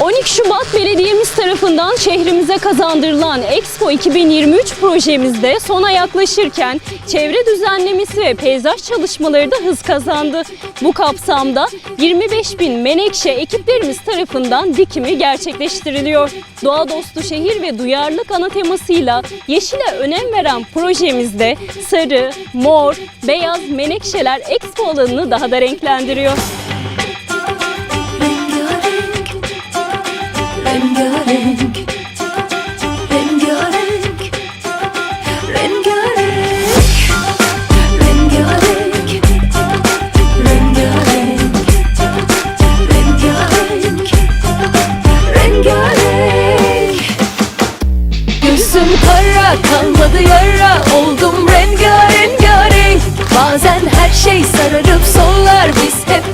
12 Şubat Belediyemiz tarafından şehrimize kazandırılan Expo 2023 projemizde sona yaklaşırken çevre düzenlemesi ve peyzaj çalışmaları da hız kazandı. Bu kapsamda 25 bin menekşe ekiplerimiz tarafından dikimi gerçekleştiriliyor. Doğa dostu şehir ve duyarlılık ana temasıyla yeşile önem veren projemizde sarı, mor, beyaz menekşeler Expo alanını daha da renklendiriyor. Rengarenk. Rengarenk. Rengarenk. Rengarenk. Rengarenk. Rengarenk Rengarenk Gözüm kara kalmadı yara. Oldum rengarenk. Bazen her şey sararıp sollar. Biz hep